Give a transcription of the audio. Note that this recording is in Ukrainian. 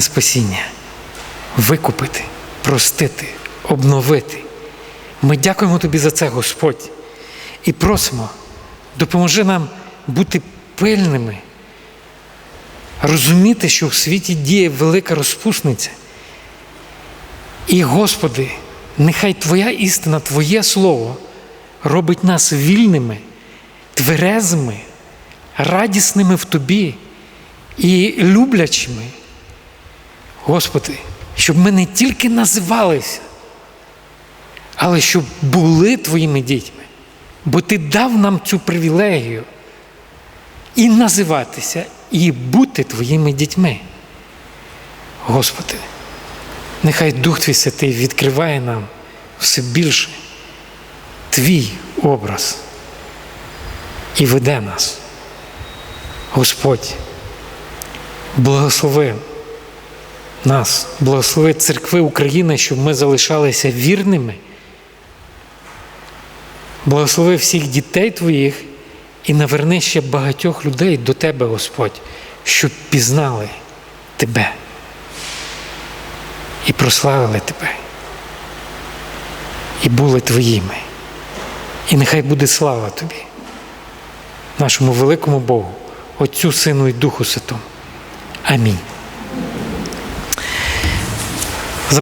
спасіння, викупити, простити, обновити. Ми дякуємо Тобі за це, Господь, і просимо, допоможи нам бути пильними, розуміти, що в світі діє велика розпусниця. І, Господи, нехай Твоя істина, Твоє Слово робить нас вільними, тверезими, радісними в Тобі і люблячими. Господи, щоб ми не тільки називалися, але щоб були Твоїми дітьми, бо Ти дав нам цю привілегію і називатися, і бути Твоїми дітьми. Господи, нехай Дух Твій Святий відкриває нам все більше Твій образ і веде нас. Господь, благослови нас, благослови церкви України, щоб ми залишалися вірними. Благослови всіх дітей Твоїх і наверни ще багатьох людей до Тебе, Господь, щоб пізнали Тебе і прославили Тебе, і були Твоїми. І нехай буде слава Тобі, нашому великому Богу, Отцю, Сину і Духу Святому. Амінь.